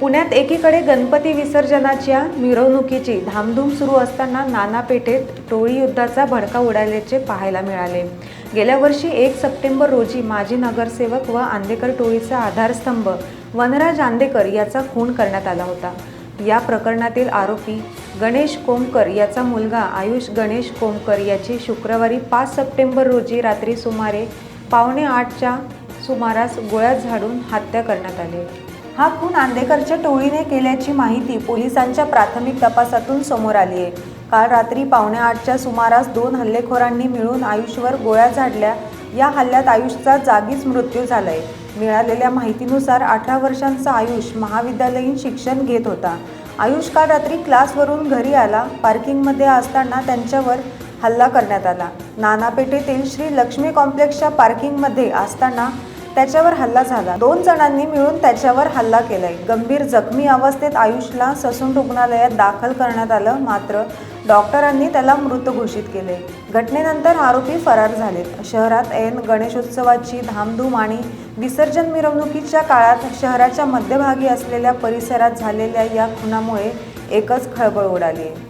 पुण्यात एकीकडे गणपती विसर्जनाच्या मिरवणुकीची धामधूम सुरू असताना नाना पेठेत टोळी युद्धाचा भडका उडाल्याचे पाहायला मिळाले. गेल्या वर्षी एक सप्टेंबर रोजी माजी नगरसेवक व आंदेकर टोळीचा आधारस्तंभ वनराज आंदेकर याचा खून करण्यात आला होता. या प्रकरणातील आरोपी गणेश कोमकर याचा मुलगा आयुष गणेश कोमकर याची शुक्रवारी पाच सप्टेंबर रोजी रात्री सुमारे पावणे आठच्या सुमारास गोळ्यात झाडून हत्या करण्यात आली. हा खून आंदेकरच्या टोळीने केल्याची माहिती पोलिसांच्या प्राथमिक तपासातून समोर आली आहे. काल रात्री पावणे आठच्या सुमारास दोन हल्लेखोरांनी मिळून आयुषवर गोळ्या झाडल्या. या हल्ल्यात आयुषचा जागीच मृत्यू झालाय. मिळालेल्या माहितीनुसार अठरा वर्षांचा आयुष महाविद्यालयीन शिक्षण घेत होता. आयुष काल रात्री क्लासवरून घरी आला. पार्किंगमध्ये असताना त्यांच्यावर हल्ला करण्यात आला. नानापेठेतील श्री लक्ष्मी कॉम्प्लेक्सच्या पार्किंगमध्ये असताना त्याच्यावर हल्ला झाला. दोन जणांनी मिळून त्याच्यावर हल्ला केलाय. गंभीर जखमी अवस्थेत आयुषला ससून रुग्णालयात दाखल करण्यात आलं मात्र डॉक्टरांनी त्याला मृत घोषित केले घटनेनंतर आरोपी फरार झालेत. शहरात ऐन गणेशोत्सवाची धामधूम आणि विसर्जन मिरवणुकीच्या काळात शहराच्या मध्यभागी असलेल्या परिसरात झालेल्या या खुनामुळे एकच खळबळ उडाली. आहे